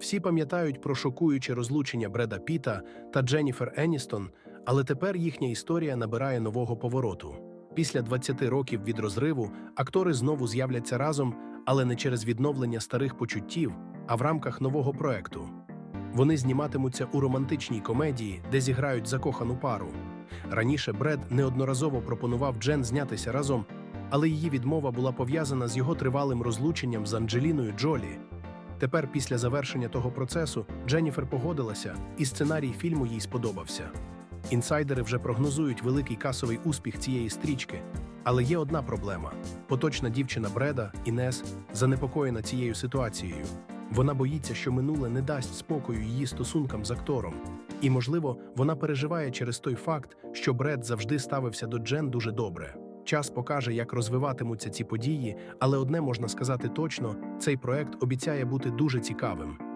Всі пам'ятають про шокуюче розлучення Бреда Піта та Дженніфер Еністон, але тепер їхня історія набирає нового повороту. Після 20 років від розриву актори знову з'являться разом, але не через відновлення старих почуттів, а в рамках нового проекту. Вони зніматимуться у романтичній комедії, де зіграють закохану пару. Раніше Бред неодноразово пропонував Джен знятися разом, але її відмова була пов'язана з його тривалим розлученням з Анджеліною Джолі. Тепер, після завершення того процесу, Дженніфер погодилася, і сценарій фільму їй сподобався. Інсайдери вже прогнозують великий касовий успіх цієї стрічки. Але є одна проблема: поточна дівчина Бреда, Інес, занепокоєна цією ситуацією. Вона боїться, що минуле не дасть спокою її стосункам з актором. І, можливо, вона переживає через той факт, що Бред завжди ставився до Джен дуже добре. Час покаже, як розвиватимуться ці події, але одне можна сказати точно: цей проект обіцяє бути дуже цікавим.